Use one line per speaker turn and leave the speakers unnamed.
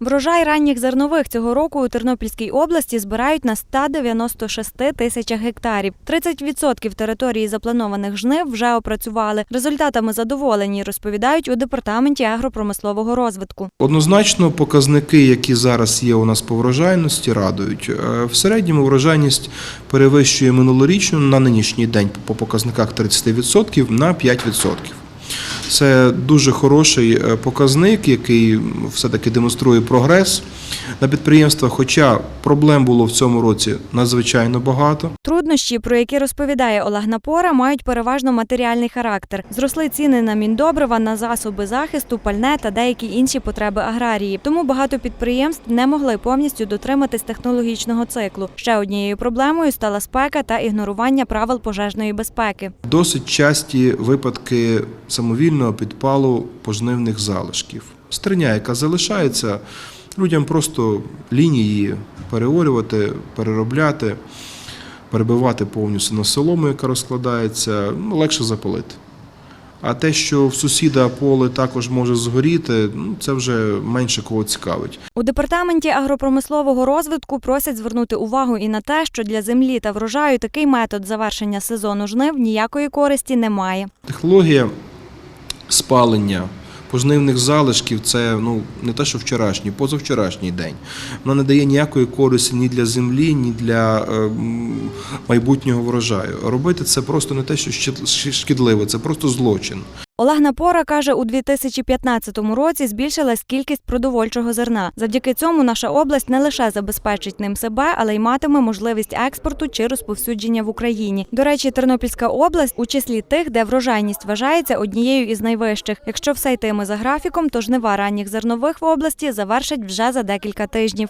Врожай ранніх зернових цього року у Тернопільській області збирають на 196 тисячах гектарів. 30% території запланованих жнив вже опрацювали. Результатами задоволені, розповідають у департаменті агропромислового розвитку.
Однозначно, показники, які зараз є у нас по врожайності, радують. Е, В середньому врожайність перевищує минулорічну на нинішній день по показниках 30% на 5%. Це дуже хороший е, показник, який все-таки демонструє прогрес на підприємствах. Хоча проблем було в цьому році надзвичайно багато.
Труднощі, про які розповідає Олег Напора, мають переважно матеріальний характер. Зросли ціни на міндобрива, на засоби захисту, пальне та деякі інші потреби аграрії. Тому багато підприємств не могли повністю дотриматись технологічного циклу. Ще однією проблемою стала спека та ігнорування правил пожежної безпеки.
Досить часті випадки самовільного підпалу пожнивних залишків. Стерня, яка залишається, людям просто лінії переорювати, переробляти, перебивати повністю на солому, яка розкладається, ну, легше запалити. А те, що в сусіда поле також може згоріти, ну, це вже менше кого цікавить.
У департаменті агропромислового розвитку просять звернути увагу і на те, що для землі та врожаю такий метод завершення сезону жнив ніякої користі не має.
Технологія спалення пожнивних залишків це ну не те, що вчорашній, позавчорашній день. Вона не дає ніякої користі ні для землі, ні для е, майбутнього врожаю. Робити це просто не те, що шкідливо, це просто злочин.
Олег Напора каже, у 2015 році збільшилась кількість продовольчого зерна. Завдяки цьому наша область не лише забезпечить ним себе, але й матиме можливість експорту чи розповсюдження в Україні. До речі, Тернопільська область у числі тих, де врожайність вважається однією із найвищих. Якщо все йтиме за графіком, то жнива ранніх зернових в області завершать вже за декілька тижнів.